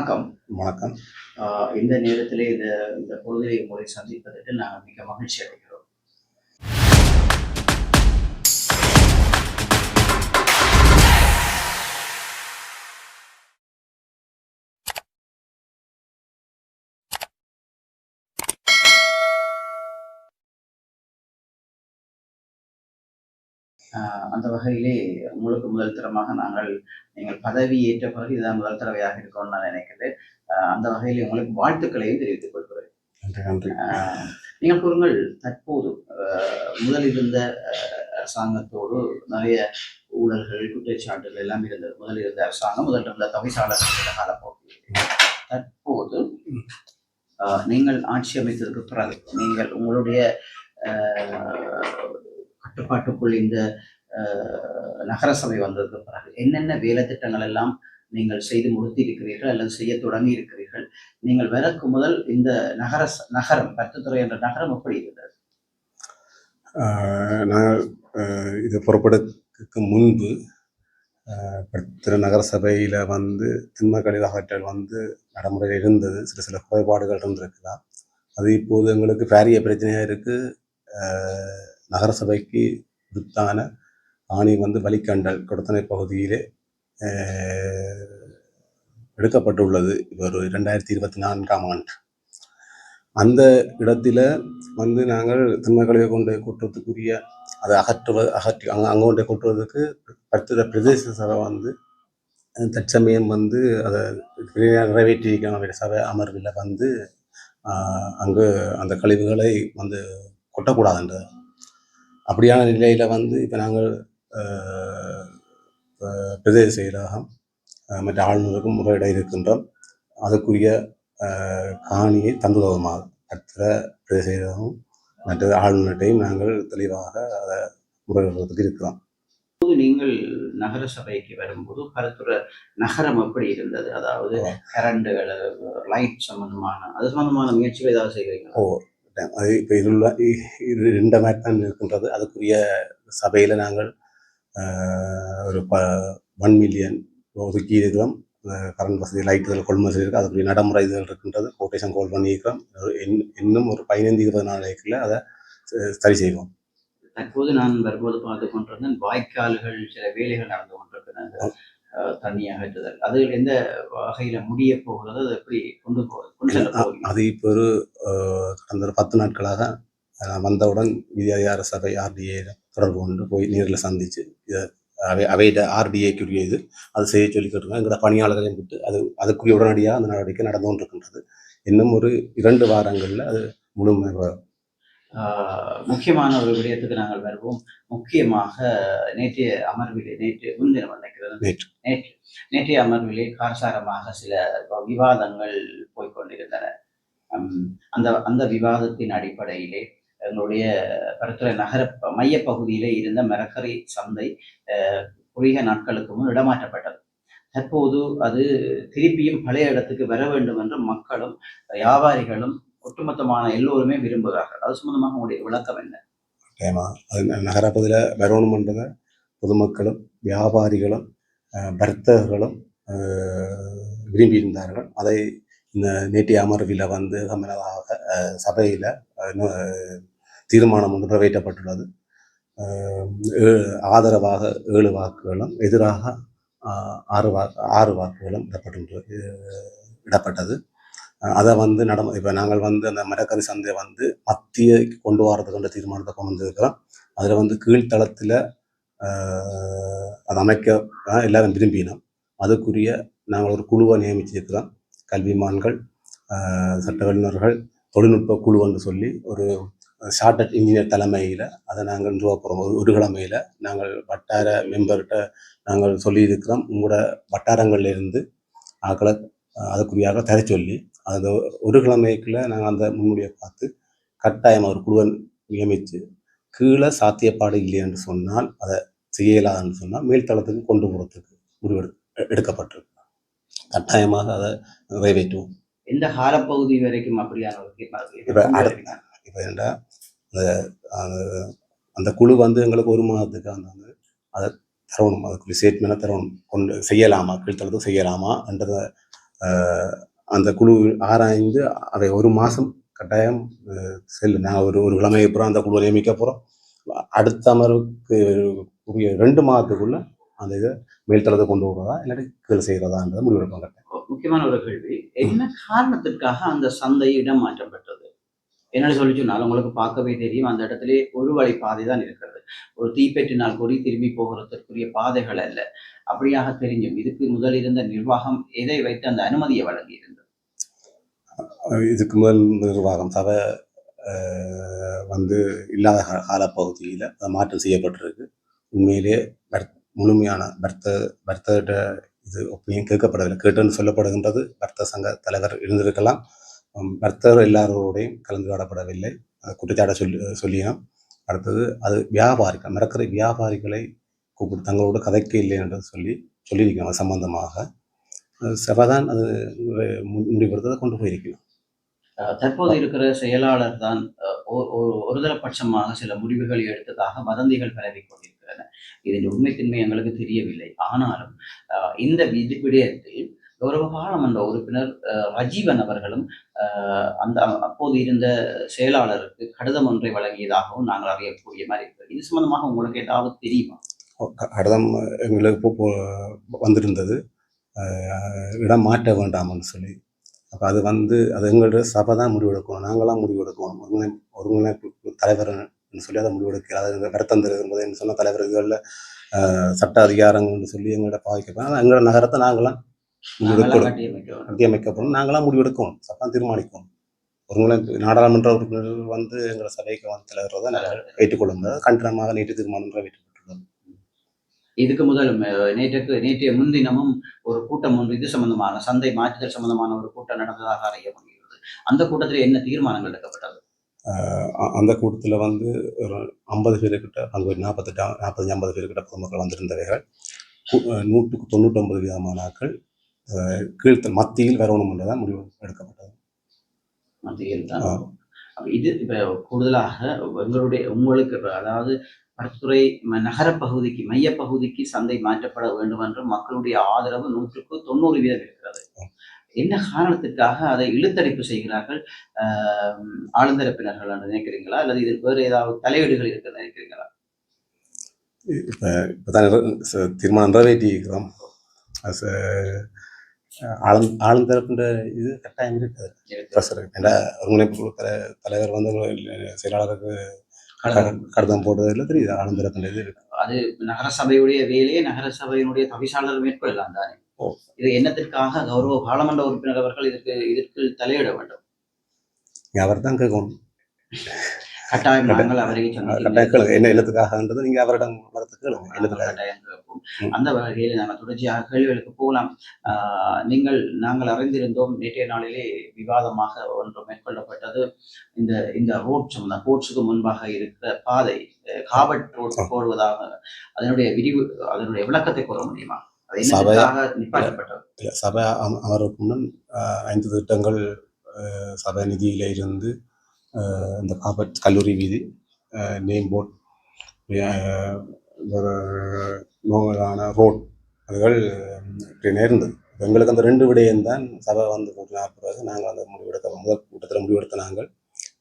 வணக்கம். வணக்கம். இந்த நேரத்திலே இந்த இந்த பொழுதை உங்களை சந்திப்பதற்கு நான் மிக மகிழ்ச்சி அடைகிறோம் அந்த வகையிலே உங்களுக்கு முதல் தரமாக நாங்கள் நீங்கள் பதவி ஏற்ற பிறகு இதுதான் முதல் தடவையாக இருக்கும்னு நான் நினைக்கிறேன் அந்த வகையிலே உங்களுக்கு வாழ்த்துக்களையும் தெரிவித்துக் கொள்கிறேன். நீங்கள் கூறுங்கள் தற்போது முதல் இருந்த அரசாங்கத்தோடு நிறைய ஊழல்கள் குற்றச்சாட்டுகள் எல்லாம் இருந்தது முதல் இருந்த அரசாங்கம் முதல் இருந்த தவிசாளர் காலப்போக்கில் தற்போது நீங்கள் ஆட்சி அமைத்ததற்கு பிறகு நீங்கள் உங்களுடைய கட்டுப்பாட்டுக்குள் இந்த நகரசபை வந்ததுக்கு பிறகு என்னென்ன வேலை திட்டங்கள் எல்லாம் நீங்கள் செய்து முடித்திருக்கிறீர்கள் அல்லது செய்ய தொடங்கி இருக்கிறீர்கள் நீங்கள் விலக்கு முதல் இந்த நகர நகரம் பத்துத்துறை என்ற நகரம் எப்படி இருந்தது? நான் இது புறப்படுறதுக்கு முன்பு ஆஹ் திரு நகரசபையில் வந்து திண்ம கழிவு அகற்றல் வந்து நடைமுறையில் இருந்தது சில சில குறைபாடுகள் இருந்திருக்கலாம். அது இப்போது எங்களுக்கு பாரிய பிரச்சனையாக இருக்குது நகரசபைக்கு விருத்தான ஆணி வந்து வலிக்கண்டல் கொடுத்தனை பகுதியிலே எடுக்கப்பட்டுள்ளது. இப்போ ஒரு ரெண்டாயிரத்தி இருபத்தி நான்காம் ஆண்டு. அந்த இடத்துல வந்து நாங்கள் திண்மக்கழிவை கொண்டு கொட்டுறதுக்குரிய அதை அகற்றுவது அகற்றி அங்கே அங்கே கொண்டு கொட்டுறதுக்கு பத்திர பிரதேச சபை வந்து தற்சமயம் வந்து அதை நிறைவேற்றியிருக்கிற சபை அமர்வில் வந்து அங்கு அந்த கழிவுகளை வந்து கொட்டக்கூடாதுன்றது. அப்படியான நிலையில் வந்து இப்போ நாங்கள் பிரதேச செயலகம் ஆஹ் மற்ற ஆளுநருக்கும் முறையிட இருக்கின்றோம். அதுக்குரிய காணியை தந்துதவுமாக பத்திர பிரதேச செயலகம் மற்ற ஆளுநர்கிட்டையும் நாங்கள் தெளிவாக அதை முறையிடுறதுக்கு இருக்கிறோம். இப்போது நீங்கள் நகர சபைக்கு வரும்போது பரத்துற நகரம் எப்படி இருந்தது? அதாவது கரண்டுகள் லைட் சம்பந்தமான அது சம்பந்தமான முயற்சிகள் ஏதாவது செய்கிறீங்களா? அது இப்போ இதுள்ள இது ரெண்ட மாதிரி தான் இருக்கின்றது. அதுக்குரிய சபையில் நாங்கள் ஒரு ப ஒன் மில்லியன் ஒதுக்கி இருக்கிறோம் கரண்ட் வசதி லைட்டுகள் கொள்முதல் இருக்குது அதுக்குரிய நடைமுறை இதுகள் இருக்கின்றது. கோட்டேஷன் கோல் பண்ணியிருக்கிறோம் ஒரு இன்னும் ஒரு பதினைந்து இருபது நாளைக்குள்ள அதை சரி செய்வோம். தற்போது நான் வரும்போது பார்த்து கொண்டிருந்தேன் வாய்க்கால்கள் சில வேலைகள் நடந்து கொண்டிருக்கிறேன் அந்த அஹ், தண்ணி அகற்றுதல் அது எந்த வகையில முடிய போகிறது அது எப்படி கொண்டு போ கொண்டு செல்ல அது இப்போ ஒரு கடந்த ஒரு பத்து நாட்களாக வந்தவுடன் விதி அதிகார சபை ஆர்டிஏ தொடர்பு கொண்டு போய் நேரில் சந்திச்சு இதை அவை அவையிட ஆர்டிஏக்குரிய இது அது செய்ய சொல்லி கேட்டிருக்கோம் எங்களோட பணியாளர்களையும் விட்டு அது அதுக்குரிய உடனடியாக அந்த நடவடிக்கை நடந்து கொண்டிருக்கின்றது. இன்னும் ஒரு இரண்டு வாரங்களில் அது முழுமை முக்கியமான ஒரு விடயத்துக்கு நாங்கள் வருவோம். முக்கியமாக நேற்றைய அமர்விலே நேற்று முன்தினம் நினைக்கிறது நேற்று. நேற்று நேற்றைய அமர்விலே காரசாரமாக சில விவாதங்கள் போய்க்கொண்டிருந்தன ஹம், அந்த அந்த விவாதத்தின் அடிப்படையிலே எங்களுடைய பரத்துறை நகர மையப்பகுதியிலே இருந்த மரக்கரை சந்தை அஹ், குறுகிய நாட்களுக்கு முன் இடமாற்றப்பட்டது. தற்போது அது திருப்பியும் பழைய இடத்துக்கு வர வேண்டும் என்று மக்களும் வியாபாரிகளும் ஒட்டுமொத்தமான எல்லோருமே விரும்புகிறார்கள். அது சம்பந்தமாக உங்களுடைய விளக்கம் என்ன? நகரப்பகுதியில் அது நகரப்பகுதியில் பொதுமக்களும் வியாபாரிகளும் வர்த்தகர்களும் விரும்பியிருந்தார்கள். அதை இந்த நேற்றைய அமர்வில் வந்து கமனதாக சபையில் தீர்மானம் ஒன்று நிறைவேற்றப்பட்டுள்ளது. ஏ- ஆதரவாக ஏழு வாக்குகளும் எதிராக ஆறு வாக்கு ஆறு வாக்குகளும் இடப்பட்டுள்ளது இடப்பட்டது. அதை வந்து நட இப்போ நாங்கள் வந்து அந்த மரக்கறி சந்தையை வந்து மத்திய கொண்டு வரதுக்குன்ற தீர்மானத்தை கொண்டு வந்திருக்கிறோம். அதில் வந்து கீழ்த்தளத்தில் அதை அமைக்க எல்லாரும் விரும்பினோம். அதுக்குரிய நாங்கள் ஒரு குழுவை நியமிச்சிருக்கிறோம். கல்விமான்கள் சட்ட வல்லுநர்கள் தொழில்நுட்ப குழு என்று சொல்லி ஒரு ஷார்டட் இன்ஜினியர் தலைமையில் அதை நாங்கள் நிறுவப்போகிறோம் ஒரு ஒரு கிழமையில் நாங்கள் வட்டார மெம்பர்கிட்ட நாங்கள் சொல்லியிருக்கிறோம். உங்களோட வட்டாரங்கள்ல இருந்து ஆக்களை அதுக்குரியாக தர சொல்லி அந்த ஒரு கிழமைக்குள்ள நாங்கள் அந்த முன்னுடைய பார்த்து கட்டாயம் ஒரு குழுவை நியமித்து கீழே சாத்தியப்பாடு இல்லை என்று சொன்னால் அதை செய்யலாதுன்னு சொன்னால் மேல்தளத்துக்கு கொண்டு போகிறதுக்கு முடிவு எடு- எடுக்கப்பட்டிருக்கு கட்டாயமாக அதை நிறைவேற்றுவோம். எந்த காலப்பகுதி வரைக்கும் அப்படியான இப்ப என்னடா அந்த குழு வந்து எங்களுக்கு ஒரு மாதத்துக்கு அந்த வந்து அதை தரணும். அதுக்குரிய ஸ்டேட்மெண்ட்டை தரணும். கொண்டு செய்யலாமா? கீழ்த்தளத்துக்கு செய்யலாமா? என்றதை அந்த குழு ஆராய்ந்து அதை ஒரு மாதம் கட்டாயம் செல்லு. நான் ஒரு ஒரு கிழமை அப்புறம் அந்த குழுவை நியமிக்க போகிறோம் அடுத்த அமர்வுக்கு உரிய ரெண்டு மாதத்துக்குள்ள அந்த இதை மேல்தளத்தை கொண்டு வருவதா இல்லாட்டி கீழே செய்கிறதான்றதை முடிவெடுப்பாங்க முக்கியமான ஒரு கேள்வி. என்ன காரணத்திற்காக அந்த சந்தை இடம் மாற்றம் பெற்றது? என்னன்னு சொல்லி சொன்னால் உங்களுக்கு பார்க்கவே தெரியும் அந்த இடத்துல ஒரு வழி பாதை தான் இருக்கிறது. ஒரு தீப்பெற்றினால் கொடி திரும்பி போகிறதற்குரிய பாதைகள் அல்ல. அப்படியாக தெரிஞ்சும் இதுக்கு முதல் இருந்த நிர்வாகம் எதை வைத்து அந்த அனுமதியை வழங்கி இருந்தது இதுக்கு முதல் நிர்வாகம் சபை வந்து இல்லாத காலப்பகுதியில் மாற்றம் செய்யப்பட்டிருக்கு. உண்மையிலேயே பர்த் முழுமையான பர்த்த பர்த்த இது ஒப்பையும் கேட்கப்படவில்லை. கேட்டுன்னு சொல்லப்படுகின்றது பர்த்த சங்க தலைவர் இருந்திருக்கலாம். உம், பர்த்தர் எல்லாரோடையும் கலந்துரையாடப்படவில்லை. காடப்படவில்லை குற்றச்சாட்டை சொல்லி சொல்லினோம் அடுத்தது அது வியாபாரிகள் மரக்கரை வியாபாரிகளை கூப்பிட்டு தங்களோட கதைக்கு இல்லை என்று சொல்லி சொல்லியிருக்கணும் சம்பந்தமாக. அது அது மு- முடிவெடுத்ததை கொண்டு போயிருக்கணும் தற்போது இருக்கிற செயலாளர் தான் ஒரு ஒ- சில முடிவுகளை எடுத்ததாக வதந்திகள் பரவி கொண்டிருக்கின்றன இதன் உண்மைத்தன்மை எங்களுக்கு தெரியவில்லை. ஆனாலும் இந்த வி- விடயத்தில் கௌரவ அந்த உறுப்பினர் ரஜீவன் அவர்களும் அந்த அப்போது இருந்த செயலாளருக்கு கடிதம் ஒன்றை வழங்கியதாகவும் நாங்கள் அறியக்கூடிய மாதிரி இருக்கிறது இது சம்பந்தமாக உங்களுக்கு ஏதாவது தெரியுமா? கடிதம் எங்களுக்கு வந்திருந்தது. இடம் மாற்ற வேண்டாம்னு சொல்லி. அப்போ அது வந்து அது எங்களோட சபை தான் முடிவெடுக்கணும். நாங்களாம் முடிவெடுக்கணும். ஒருங்கிணை ஒருங்கிணைப்பு தலைவர்னு சொல்லி அதை முடிவெடுக்கிறார் அது வருத்தம் தருகிறது சொன்ன தலைவர்களில் சட்ட அதிகாரங்கள்னு சொல்லி எங்களோட பாதிக்கப்படும் எங்களோட நகரத்தை நாங்களாம் முடிவெடுக்கணும். கட்டியமைக்கப்படும் நாங்களாம் முடிவெடுக்கணும். சட்டம் தீர்மானிக்கணும். ஒருங்கிணைப்பு நாடாளுமன்ற உறுப்பினர்கள் வந்து எங்களோட சபைக்கு வந்து தலைவரை நாங்கள் ஏற்றுக்கொள்ள முடியாது கண்டனமாக நேற்று தீர்மானம் நிறைவேற்றப்பட்டுள்ளது இதுக்கு முதல் நேற்றுக்கு நேற்றைய முன்தினமும் ஒரு கூட்டம் ஒன்று இது சம்பந்தமான சந்தை மாற்றுதல் சம்பந்தமான ஒரு கூட்டம் நடந்ததாக அறியப்படுகிறது. அந்த கூட்டத்தில் என்ன தீர்மானங்கள் எடுக்கப்பட்டது? அந்த கூட்டத்தில் வந்து ஒரு ஐம்பது பேருக்கிட்ட அங்கே ஒரு நாற்பத்தெட்டு நாற்பத்தஞ்சு ஐம்பது பேருக்கிட்ட பொதுமக்கள் வந்திருந்தவைகள். நூற்றுக்கு தொண்ணூற்றொம்பது விதமான அஹ், கீழ்த்த மத்தியில் வரணும் என்றுதான் முடிவு எடுக்கப்பட்டது. மத்தியில் தான் இது இப்ப கூடுதலாக எங்களுடைய உங்களுக்கு அதாவது பரத்துறை ம- நகரப் பகுதிக்கு மையப் பகுதிக்கு சந்தை மாற்றப்பட வேண்டும் என்று மக்களுடைய ஆதரவு நூற்றுக்கு தொண்ணூறு வீதம் இருக்கிறது. என்ன காரணத்துக்காக அதை இழுத்தடிப்பு செய்கிறார்கள்? ஆஹ் ஆழ்ந்தரப்பினர்கள் என்று நினைக்கிறீங்களா? அல்லது இதில் வேறு ஏதாவது தலையீடுகள் இருக்கிறது நினைக்கிறீங்களா? இப்போ இப்போ தான் தீர்மானம் நிறைவேற்றியிருக்கிறோம். ச- ஆளும் ஆளுந்தரப்புன்ற இது கட்டாயம் இருக்குது. ப்ரெஷர் ஏன்னா ஒருங்கிணைப்பு தலை- தலைவர் வந்து செயலாளருக்கு கடிதம் போட்டதில் தெரியுது. ஆளுந்தரப்புன்ற இது இருக்கு. அது நகரசபையுடைய வேலையை நகரசபையினுடைய தவிசாளர் மேற்கொள்ளலாம் தானே. இது என்னத்திற்காக கௌரவ பாராளுமன்ற உறுப்பினர் அவர்கள் இதற்கு இதற்கு தலையிட வேண்டும்? அவர் தான் கேட்கணும். கட்டாயம் என்ன இல்லத்துக்காகன்றது நீங்கள் அவரிடம். அந்த வகையில் நாங்கள் தொடர்ச்சியாக கேள்விகளுக்கு போகலாம். நீங்கள் நாங்கள் அறிந்திருந்தோம் நேற்றைய நாளிலே விவாதமாக ஒன்று மேற்கொள்ளப்பட்டது. இந்த இந்த ரோட் சம்பந்தம் போர்ட்ஸுக்கு முன்பாக இருக்கிற பாதை காபட் ரோட் போடுவதாக அதனுடைய விரிவு அதனுடைய விளக்கத்தை கூற முடியுமா? அது சபை- அமர்வுக்கு முன் ஐந்து திட்டங்கள் சபை நிதியில இருந்து இந்த காபட் கல்லூரி வீதி நேம் போர்ட் நோங்கலான ரோட் அதுகள் இப்படி நேர்ந்தது. எங்களுக்கு அந்த ரெண்டு விடயம் தான் சபை வந்து கூட்டினா பிறகு நாங்கள் அந்த முடிவெடுத்த முதல் கூட்டத்தில் முடிவெடுத்த நாங்கள்.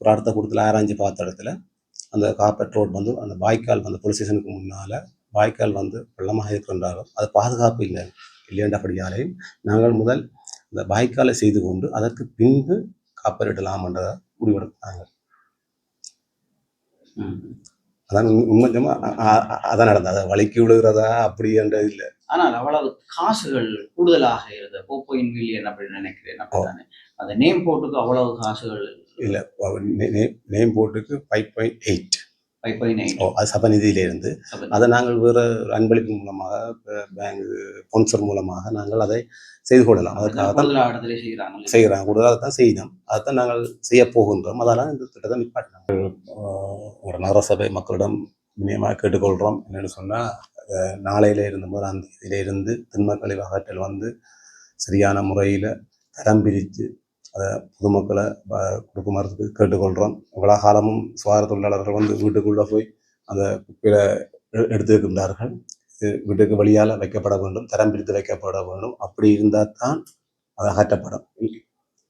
ஒரு அடுத்த கூட்டத்தில் ஆராய்ஞ்சு பார்த்த இடத்துல அந்த காப்பட் ரோட் வந்து அந்த வாய்க்கால் வந்து போலீஸ் ஸ்டேஷனுக்கு முன்னால் வாய்க்கால் வந்து வெள்ளமாக இருக்கின்றாலும் அது பாதுகாப்பு இல்லை இல்லைன்றபடியாலேயும் நாங்கள் முதல் அந்த வாய்க்காலை செய்து கொண்டு அதற்கு பின்பு காப்பரிடலாம் என்றதை முடிவெடுத்தாங்க. அதான் உண்மை- உண்மைஞ்சமா அ- அ- அ- அதான் நடந்தது. அதை வலிக்கு விழுகிறதா அப்படி என்ற இல்லை. ஆனால் அவ்வளவு காசுகள் கூடுதலாக இருந்தது போப்போயின் மில்லியன் அப்படின்னு நினைக்கிறேன் அந்த நேம் போட்டுக்கு அவ்வளவு காசுகள் இல்லை name eight five point eight ஓ அது சபநிதியில இருந்து அதை நாங்கள் வேறு அன்பளிப்பு மூலமாக பேங்க் ஸ்பான்சர் மூலமாக நாங்கள் அதை செய்து கொள்ளலாம். அதுக்காக தான் செய்கிறாங்க செய்கிறாங்க. கூடுதலாக தான் செய்யணும் அதைத்தான் நாங்கள் செய்ய போகின்றோம். அதெல்லாம் இந்த திட்டத்தை ஒரு நகரசபை மக்களிடம் வினயமாக கேட்டுக்கொள்கிறோம் என்னென்னு சொன்னால் நாளையில இருந்து முதலாம் தேதியில இருந்து திண்ம கழிவு அகற்றல் வந்து சரியான முறையில் தரம் பிரித்து அதை பொதுமக்களை கொடுக்குமாறதுக்கு கேட்டுக்கொள்கிறோம் இவ்வளோ காலமும் சுகாதார தொழிலாளர்கள் வந்து வீட்டுக்குள்ளே போய் அந்த குப்பையில எடுத்துக்கின்றார்கள் இது வீட்டுக்கு வழியால் வைக்கப்பட வேண்டும் தரம் பிரித்து வைக்கப்பட வேண்டும். அப்படி இருந்தால் தான் அது அகற்றப்படும்.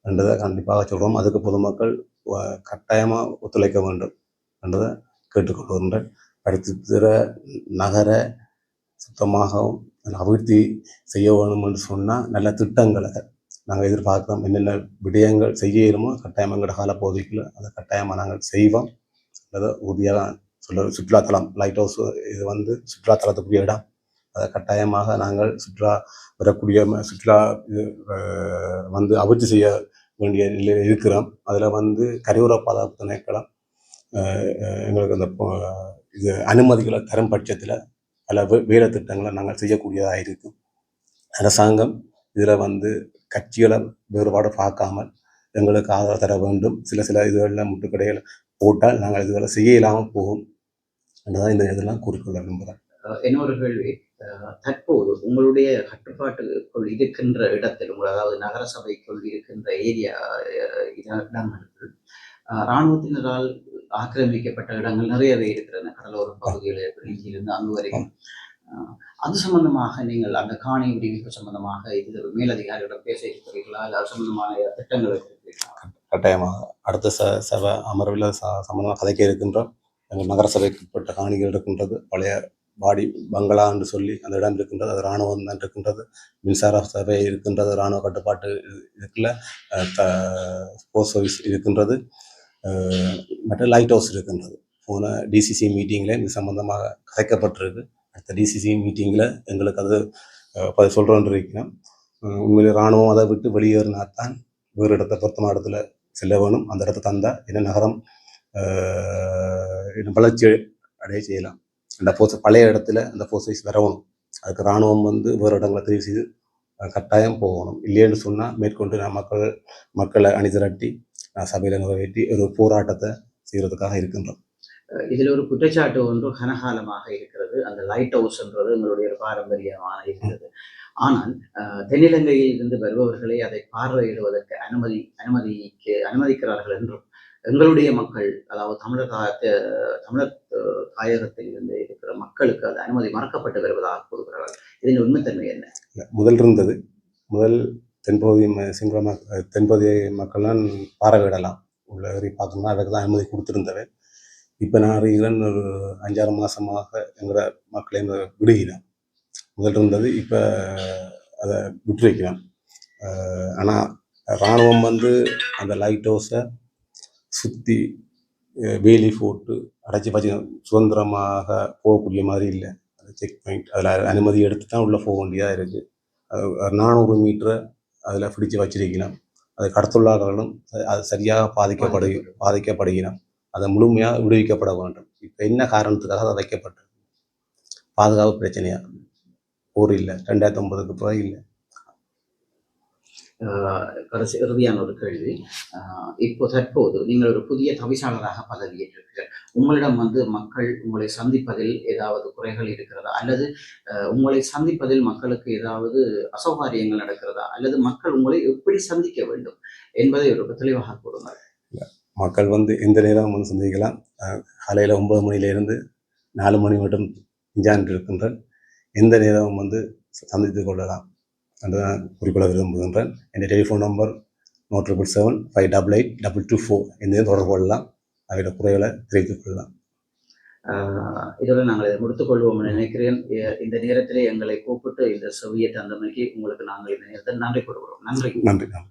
என்றதை கண்டிப்பாக சொல்கிறோம் அதுக்கு பொதுமக்கள் கட்டாயமாக ஒத்துழைக்க வேண்டும் என்றதை கேட்டுக்கொள்கின்றேன் அடுத்த நகர சுத்தமாகவும் அபிவிருத்தி செய்ய வேணும் என்று சொன்னால் நல்ல திட்டங்களை நாங்கள் எதிர்பார்க்குறோம் என்னென்ன விடயங்கள் செய்ய இயலுமோ கட்டாயம் எங்களோட காலப்பகுதிக்குள்ள அதை கட்டாயமாக நாங்கள் செய்வோம். அதை உறுதியாக சொல்ல சுற்றுலாத்தலம் லைட் ஹவுஸ் இது வந்து சுற்றுலாத்தலத்துக்குரிய இடம். அதை கட்டாயமாக நாங்கள் சுற்றுலா வரக்கூடிய ம- சுற்றுலா இது, வந்து அபிவிருத்தி செய்ய வேண்டிய நிலையில் இருக்கிறோம். அதில் வந்து கரையோர பாதுகாப்பு திணைக்களம் எங்களுக்கு அந்த இது அனுமதிகளை தரும் பட்சத்தில் பல வே- வேலை திட்டங்களை நாங்கள் செய்யக்கூடியதாக இருக்கும் அரசாங்கம் இதில் வந்து கட்சிகளை வேறுபாடு பார்க்காமல் எங்களுக்கு ஆதரவு தர வேண்டும். சில சில இதுகளில் முட்டுக்கடையில் போட்டால் நாங்கள் இதுகளை செய்ய இல்லாமல் போகும். என்றுதான் இந்த இதெல்லாம் கூறிக்கொள்ள விரும்புகிறேன். அஹ் இன்னொரு கேள்வி. தற்போது உங்களுடைய கட்டுப்பாட்டுக்குள் இருக்கின்ற இடத்தில் உங்கள் அதாவது நகரசபைக்குள் இருக்கின்ற ஏரியா இடங்கள் இராணுவத்தினரால் ஆக்கிரமிக்கப்பட்ட இடங்கள் நிறையவே இருக்கிறன கடலோர பகுதியில் இருக்கிற இங்கிருந்து அங்கு வரைக்கும். அது சம்பந்தமாக நீங்கள் அந்த காணி உரிமைகள் சம்பந்தமாக இது மேலதிகாரிகளிடம் பேச இருக்கிறீர்களா? இல்லை அது சம்பந்தமான திட்டங்கள் இருக்கிறீர்களா கட்டாயமாக அடுத்த ச சபை அமர்வில் ச சம்பந்தமாக கதைக்க இருக்கின்றோம். எங்கள் நகர சபைக்கு உட்பட்ட காணிகள் இருக்கின்றது. பழைய பாடி பங்களா என்று சொல்லி அந்த இடம் இருக்கின்றது. அது இராணுவம் தான் இருக்கின்றது. மின்சார சபை இருக்கின்றது. இராணுவ கட்டுப்பாட்டு இது- இதுக்குள்ள த போஸ்ட் சர்வீஸ் இருக்கின்றது. மற்ற லைட் ஹவுஸ் இருக்கின்றது. போன டிசிசி மீட்டிங்கில் இது சம்பந்தமாக கதைக்கப்பட்டிருக்கு. அடுத்த டிசிசி மீட்டிங்கில் எங்களுக்கு அது அதை சொல்கிறோன்னு இருக்கிறேன் உண்மையிலே இராணுவம் அதை விட்டு வெளியேறினா தான் வேறு இடத்த பொருத்தமான இடத்துல செல்ல வேணும். அந்த இடத்த தந்தால் என்ன நகரம் வளர்ச்சி அடைய செய்யலாம். அந்த போர்ஸ் பழைய இடத்துல அந்த போர்ஸஸ் வரணும். அதுக்கு இராணுவம் வந்து வேறு இடங்களை தெரிவு செய்து கட்டாயம் போகணும். இல்லைன்னு சொன்னால் மேற்கொண்டு நான் மக்கள் மக்களை அணி திரட்டி நான் சபையில் நிறைவேற்றி ஒரு போராட்டத்தை செய்கிறதுக்காக இருக்கின்றோம். இதில் ஒரு குற்றச்சாட்டு ஒன்று கனகாலமாக இருக்கிறது. அந்த லைட் ஹவுஸ்ன்றது எங்களுடைய ஒரு பாரம்பரியமாக இருக்கிறது. ஆனால் தென்னிலங்கையில் இருந்து வருபவர்களை அதை பார்வையிடுவதற்கு அனுமதி அனுமதிக்கு அனுமதிக்கிறார்கள் என்றும் எங்களுடைய மக்கள் அதாவது தமிழர் தமிழர் தாயகத்தில் இருந்து இருக்கிற மக்களுக்கு அது அனுமதி மறக்கப்பட்டு வருவதாக கூறுகிறார்கள். இதன் உண்மைத்தன்மை என்ன? முதல் இருந்தது. முதல் தென்பகுதி ம- சிங்கள மக் தென்பகுதி மக்கள்லாம் பார்வையிடலாம். உள்ள ஏறி பார்க்கணும்னா அதுக்கு தான் அனுமதி கொடுத்துருந்தவர் இப்போ நான் அறிகிறேன் ஒரு அஞ்சாறு மாதமாக எங்களோட மக்களை இந்த விடுகிறேன். முதல் இருந்தது இப்போ அதை விட்டு வைக்கிறேன் ஆனால் இராணுவம் வந்து அந்த லைட் ஹவுஸை சுற்றி வேலி போட்டு அடைச்சி பச்சு சுதந்திரமாக போகக்கூடிய மாதிரி இல்லை. செக் பாயிண்ட் அதில் அனுமதி எடுத்து தான் உள்ளே போக வேண்டியதாக இருக்குது நானூறு மீட்டரை அதில் பிடிச்சு வச்சிருக்கலாம் அது கடத்துள்ளார்களும் அது சரியாக பாதிக்கப்படு பாதிக்கப்படுகிறோம் அதை முழுமையாக விடுவிக்கப்பட வேண்டும். இப்போ என்ன காரணத்துக்காக அது வைக்கப்பட்டது பாதுகாப்பு பிரச்சனையா? போர் இல்லை. ரெண்டாயிரத்தி ஒன்பதுக்கு பிறகு இல்லை? கடைசி இறுதியான ஒரு கேள்வி. இப்போ தற்போது நீங்கள் ஒரு புதிய தவிசாளராக பதவியேற்றிருக்கிறீர்கள் உங்களிடம் வந்து மக்கள் உங்களை சந்திப்பதில் ஏதாவது குறைகள் இருக்கிறதா? அல்லது உங்களை சந்திப்பதில் மக்களுக்கு ஏதாவது அசௌகாரியங்கள் நடக்கிறதா? அல்லது மக்கள் உங்களை எப்படி சந்திக்க வேண்டும் என்பதை ஒரு தெளிவாக கூறுங்கள். மக்கள் வந்து எந்த நேரம் வந்து சந்திக்கலாம்? காலையில் ஒன்பது மணியிலேருந்து நாலு மணி மட்டும் இஞ்சான் இருக்கின்றேன் எந்த நேரம் வந்து சந்தித்து கொள்ளலாம்? என்று நான் குறிப்பிட விரும்புகின்றேன். என் telephone number no triple seven five double eight double two four இந்த தொடர்பு கொள்ளலாம். அவையோட குறைகளை தெரிவித்துக் கொள்ளலாம். இதோட நாங்கள் இதை முடித்துக் கொள்வோம் என நினைக்கிறேன். இந்த நேரத்திலே எங்களை கூப்பிட்டு இந்த செவியை தந்தமைக்கு உங்களுக்கு நாங்கள் இந்த நேரத்தில் நன்றி கூறுகிறோம். நன்றி. நன்றி நன்றி.